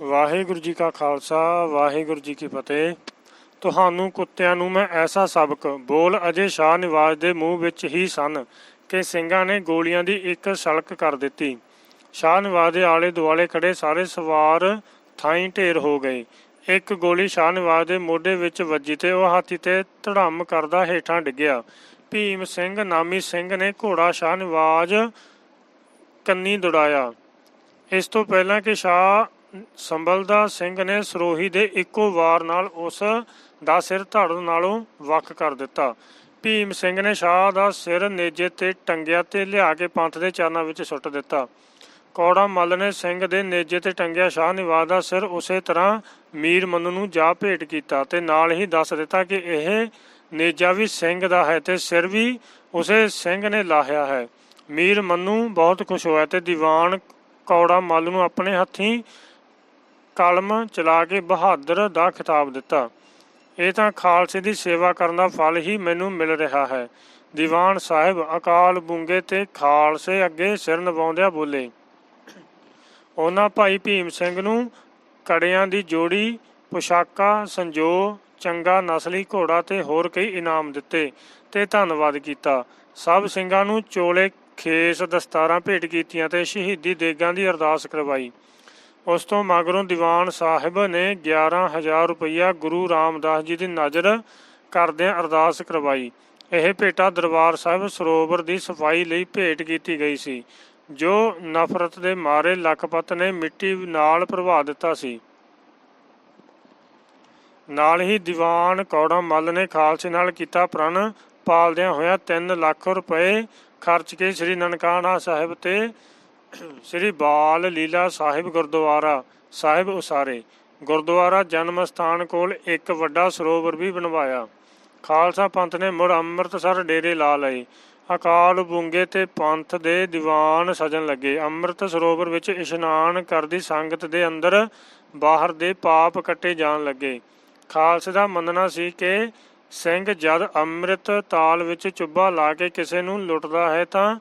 ਵਾਹਿਗੁਰੂ ਜੀ ਕਾ ਖਾਲਸਾ, ਵਾਹਿਗੁਰੂ ਜੀ ਕੀ ਫਤਿਹ। ਤੁਹਾਨੂੰ ਕੁੱਤਿਆਂ ਨੂੰ ਮੈਂ ਐਸਾ ਸਬਕ, ਬੋਲ ਅਜੇ ਸ਼ਾਹ ਨਿਵਾਜ ਦੇ ਮੂੰਹ ਵਿੱਚ ਹੀ ਸਨ ਕਿ ਸਿੰਘਾਂ ਨੇ ਗੋਲੀਆਂ ਦੀ ਇੱਕ ਸਲਕ ਕਰ ਦਿੱਤੀ। ਸ਼ਾਹ ਨਿਵਾਜ ਦੇ ਆਲੇ ਦੁਆਲੇ ਖੜੇ ਸਾਰੇ ਸਵਾਰ ਥਾਈਂ ਢੇਰ ਹੋ ਗਏ। ਇੱਕ ਗੋਲੀ ਸ਼ਾਹ ਨਿਵਾਜ ਦੇ ਮੋਢੇ ਵਿੱਚ ਵੱਜੀ ਤੇ ਉਹ ਹਾਥੀ ਤੇ ਧੜਮ ਕਰਦਾ ਹੇਠਾਂ ਡਿੱਗਿਆ। ਭੀਮ ਸਿੰਘ ਨਾਮੀ ਸਿੰਘ ਨੇ ਘੋੜਾ ਸ਼ਾਹ ਨਿਵਾਜ ਕੰਨੀ ਦੌੜਾਇਆ। ਇਸ ਤੋਂ ਪਹਿਲਾਂ ਕਿ ਸ਼ਾਹ ਸੰਬਲਦਾ ਸਿੰਘ ਨੇ ਸਰੋਹੀ ਦੇ ਇੱਕੋ ਵਾਰ ਨਾਲ ਉਸ ਦਾ ਸਿਰ ਧੜ ਨਾਲੋਂ ਵੱਖ ਕਰ ਦਿੱਤਾ। ਭੀਮ ਸਿੰਘ ਨੇ ਸ਼ਾਹ ਦਾ ਸਿਰ ਨੇਜੇ ਤੇ ਟੰਗਿਆ ਤੇ ਲਿਆ ਕੇ ਪੰਥ ਦੇ ਚਰਨਾਂ ਵਿੱਚ ਸੁੱਟ ਦਿੱਤਾ। ਕੌੜਾ ਮੱਲ ਨੇ ਸਿੰਘ ਦੇ ਨੇਜੇ ਤੇ ਟੰਗਿਆ ਸ਼ਾਹ ਨਿਵਾਜ ਦਾ ਸਿਰ ਉਸੇ ਤਰ੍ਹਾਂ ਮੀਰ ਮੰਨੂ ਨੂੰ ਜਾ ਭੇਟ ਕੀਤਾ ਤੇ ਨਾਲ ਹੀ ਦੱਸ ਦਿੱਤਾ ਕਿ ਇਹ ਨੇਜਾ ਵੀ ਸਿੰਘ ਦਾ ਹੈ ਤੇ ਸਿਰ ਵੀ ਉਸੇ ਸਿੰਘ ਨੇ ਲਾਹਿਆ ਹੈ। ਮੀਰ ਮਨੂ ਬਹੁਤ ਖੁਸ਼ ਹੋਇਆ ਤੇ ਦੀਵਾਨ ਕੌੜਾ ਮੱਲ ਨੂੰ ਆਪਣੇ ਹੱਥੀਂ ਕਲਮ ਚਲਾ ਕੇ ਬਹਾਦਰ ਦਾ ਖਿਤਾਬ ਦਿੱਤਾ। ਇਹ ਤਾਂ ਖਾਲਸੇ ਦੀ ਸੇਵਾ ਕਰਨ ਦਾ ਫਲ ਹੀ ਮੈਨੂੰ ਮਿਲ ਰਿਹਾ ਹੈ। ਦੀਵਾਨ ਸਾਹਿਬ ਅਕਾਲ ਬੁੰਗੇ ਤੇ ਖਾਲਸੇ ਅੱਗੇ ਸਿਰ ਨਵਾਉਂਦਿਆਂ ਬੋਲੇ। ਉਹਨਾਂ ਭਾਈ ਭੀਮ ਸਿੰਘ ਨੂੰ ਕੜਿਆਂ ਦੀ ਜੋੜੀ, ਪੁਸ਼ਾਕਾਂ, ਸੰਜੋ, ਚੰਗਾ ਨਸਲੀ ਘੋੜਾ ਤੇ ਹੋਰ ਕਈ ਇਨਾਮ ਦਿੱਤੇ ਤੇ ਧੰਨਵਾਦ ਕੀਤਾ। ਸਭ ਸਿੰਘਾਂ ਨੂੰ ਚੋਲੇ ਖੇਸ ਦਸਤਾਰਾਂ ਭੇਟ ਕੀਤੀਆਂ ਤੇ ਸ਼ਹੀਦੀ ਦੇਗਾਂ ਦੀ ਅਰਦਾਸ ਕਰਵਾਈ। ਉਸ ਤੋਂ ਮਗਰੋਂ ਦੀਵਾਨ ਸਾਹਿਬ ਨੇ 11000 ਰੁਪਇਆ ਗੁਰੂ ਰਾਮਦਾਸ ਜੀ ਦੀ ਨਜ਼ਰ ਕਰਦਿਆਂ ਅਰਦਾਸ ਕਰਵਾਈ। ਇਹ ਭੇਟਾ ਦਰਬਾਰ ਸਾਹਿਬ ਸਰੋਵਰ ਦੀ ਸਫ਼ਾਈ ਲਈ ਭੇਟ ਕੀਤੀ ਗਈ ਸੀ, ਜੋ ਨਫ਼ਰਤ ਦੇ ਮਾਰੇ ਲਖਪਤ ਨੇ ਮਿੱਟੀ ਨਾਲ ਭਰਵਾ ਦਿੱਤਾ ਸੀ। ਨਾਲ ਹੀ ਦੀਵਾਨ ਕੌੜਾ ਮੱਲ ਨੇ ਖਾਲਸੇ ਨਾਲ ਕੀਤਾ ਪ੍ਰਣ, ਪਾਲਦਿਆਂ ਹੋਇਆ 3 ਲੱਖ ਰੁਪਏ ਖਰਚ ਕੇ ਸ੍ਰੀ ਨਨਕਾਣਾ ਸਾਹਿਬ ਤੇ ਸ੍ਰੀ ਬਾਲ ਲੀਲਾ ਸਾਹਿਬ ਗੁਰਦੁਆਰਾ ਸਾਹਿਬ ਉਸਾਰੇ। ਗੁਰਦੁਆਰਾ ਜਨਮ ਸਥਾਨ ਕੋਲ ਇੱਕ ਵੱਡਾ ਸਰੋਵਰ ਵੀ ਬਣਵਾਇਆ। ਖਾਲਸਾ ਪੰਥ ਨੇ ਮੁੜ ਅੰਮ੍ਰਿਤਸਰ ਡੇਰੇ ਲਾ ਲਏ। ਅਕਾਲ ਬੁੰਗੇ ਤੇ ਪੰਥ ਦੇ ਦੀਵਾਨ ਸਜਣ ਲੱਗੇ। ਅੰਮ੍ਰਿਤ ਸਰੋਵਰ ਵਿੱਚ ਇਸ਼ਨਾਨ ਕਰਦੀ ਸੰਗਤ ਦੇ ਅੰਦਰ ਬਾਹਰ ਦੇ ਪਾਪ ਕੱਟੇ ਜਾਣ ਲੱਗੇ। ਖਾਲਸੇ ਦਾ ਮੰਨਣਾ ਸੀ ਕਿ ਸਿੰਘ ਜਦ ਅੰਮ੍ਰਿਤ ਤਾਲ ਵਿੱਚ ਚੁੱਭਾ ਲਾ ਕੇ ਕਿਸੇ ਨੂੰ ਲੁੱਟਦਾ ਹੈ ਤਾਂ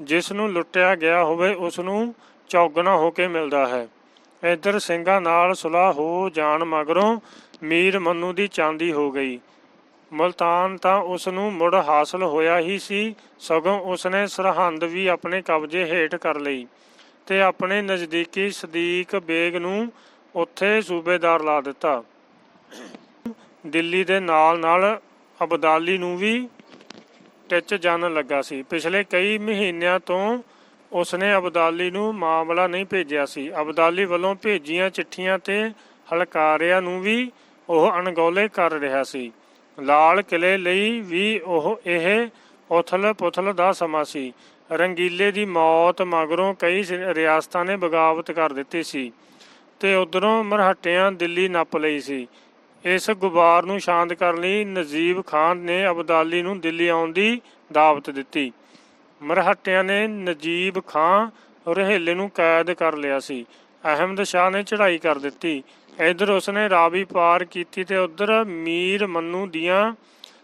ਜਿਸ ਨੂੰ ਲੁੱਟਿਆ ਗਿਆ ਹੋਵੇ ਉਸ ਨੂੰ ਚੌਗਣਾ ਹੋ ਕੇ ਮਿਲਦਾ ਹੈ। ਇੱਧਰ ਸਿੰਘਾਂ ਨਾਲ ਸੁਲਾਹ ਹੋ ਜਾਣ ਮਗਰੋਂ ਮੀਰ ਮੰਨੂ ਦੀ ਚਾਂਦੀ ਹੋ ਗਈ। ਮਲਤਾਨ ਤਾਂ ਉਸ ਨੂੰ ਮੁੜ ਹਾਸਲ ਹੋਇਆ ਹੀ ਸੀ, ਸਗੋਂ ਉਸ ਨੇ ਸਰਹੰਦ ਵੀ ਆਪਣੇ ਕਬਜ਼ੇ ਹੇਠ ਕਰ ਲਈ ਤੇ ਆਪਣੇ ਨਜ਼ਦੀਕੀ ਸਦੀਕ ਬੇਗ ਨੂੰ ਉੱਥੇ ਸੂਬੇਦਾਰ ਲਾ ਦਿੱਤਾ। ਦਿੱਲੀ ਦੇ ਨਾਲ ਨਾਲ ਅਬਦਾਲੀ ਨੂੰ ਵੀ ਟਿੱਚ ਜਾਣ ਲੱਗਾ ਸੀ। ਪਿਛਲੇ ਕਈ ਮਹੀਨਿਆਂ ਤੋਂ ਉਸਨੇ ਅਬਦਾਲੀ ਨੂੰ ਮਾਮਲਾ ਨਹੀਂ ਭੇਜਿਆ ਸੀ। ਅਬਦਾਲੀ ਵੱਲੋਂ ਭੇਜੀਆਂ ਚਿੱਠੀਆਂ ਤੇ ਹਲਕਾਰਿਆਂ ਨੂੰ ਵੀ ਉਹ ਅਣਗੌਲੇ ਕਰ ਰਿਹਾ ਸੀ। ਲਾਲ ਕਿਲੇ ਲਈ ਵੀ ਉਹ ਇਹ ਉਥਲ ਪੁਥਲ ਦਾ ਸਮਾਂ ਸੀ। ਰੰਗੀਲੇ ਦੀ ਮੌਤ ਮਗਰੋਂ ਕਈ ਰਿਆਸਤਾਂ ਨੇ ਬਗਾਵਤ ਕਰ ਦਿੱਤੀ ਸੀ ਤੇ ਉਧਰੋਂ ਮਰਹਟਿਆਂ ਦਿੱਲੀ ਨੱਪ ਲਈ ਸੀ। ਇਸ ਗੁਬਾਰ ਨੂੰ ਸ਼ਾਂਤ ਕਰਨ ਲਈ ਨਜੀਬ ਖਾਨ ਨੇ ਅਬਦਾਲੀ ਨੂੰ ਦਿੱਲੀ ਆਉਣ ਦੀ ਦਾਵਤ ਦਿੱਤੀ। ਮਰਹੱਟਿਆਂ ਨੇ ਨਜੀਬ ਖਾਨ ਰਹਿਲੇ ਨੂੰ ਕੈਦ ਕਰ ਲਿਆ ਸੀ। ਅਹਿਮਦ ਸ਼ਾਹ ਨੇ ਚੜ੍ਹਾਈ ਕਰ ਦਿੱਤੀ। ਇਧਰ ਉਸਨੇ ਰਾਵੀ ਪਾਰ ਕੀਤੀ ਤੇ ਉਧਰ ਮੀਰ ਮੰਨੂ ਦੀਆਂ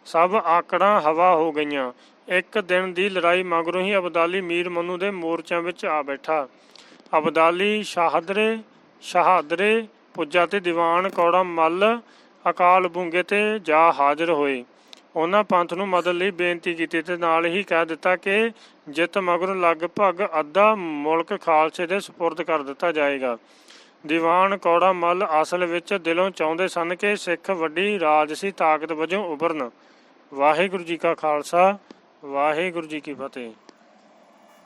ਸਭ ਆਕੜਾਂ ਹਵਾ ਹੋ ਗਈਆਂ। ਇੱਕ ਦਿਨ ਦੀ ਲੜਾਈ ਮਗਰੋਂ ਹੀ ਅਬਦਾਲੀ ਮੀਰ ਮੰਨੂ ਦੇ ਮੋਰਚਿਆਂ ਵਿੱਚ ਆ ਬੈਠਾ। ਅਬਦਾਲੀ ਸ਼ਾਹਦਰੇ, ਸ਼ਹਾਦਰੇ ਪੁੱਜਾ ਤੇ ਦੀਵਾਨ ਕੌੜਾ ਮੱਲ ਅਕਾਲ ਬੁੰਗੇ ਤੇ ਜਾ ਹਾਜ਼ਰ ਹੋਏ। ਉਹਨਾਂ ਪੰਥ ਨੂੰ ਮਦਦ ਲਈ ਬੇਨਤੀ ਕੀਤੀ ਤੇ ਨਾਲ ਹੀ ਕਹਿ ਦਿੱਤਾ ਕਿ ਜਿੱਤ ਮਗਰੋਂ ਲਗਭਗ ਅੱਧਾ ਮੁਲਕ ਖਾਲਸੇ ਦੇ ਸਪੁਰਦ ਕਰ ਦਿੱਤਾ ਜਾਏਗਾ। ਦੀਵਾਨ ਕੌੜਾ ਮੱਲ ਅਸਲ ਵਿੱਚ ਦਿਲੋਂ ਚਾਹੁੰਦੇ ਸਨ ਕਿ ਸਿੱਖ ਵੱਡੀ ਰਾਜਸੀ ਤਾਕਤ ਵਜੋਂ ਉਭਰਨ। ਵਾਹਿਗੁਰੂ ਜੀ ਕਾ ਖਾਲਸਾ, ਵਾਹਿਗੁਰੂ ਜੀ ਕੀ ਫਤਿਹ।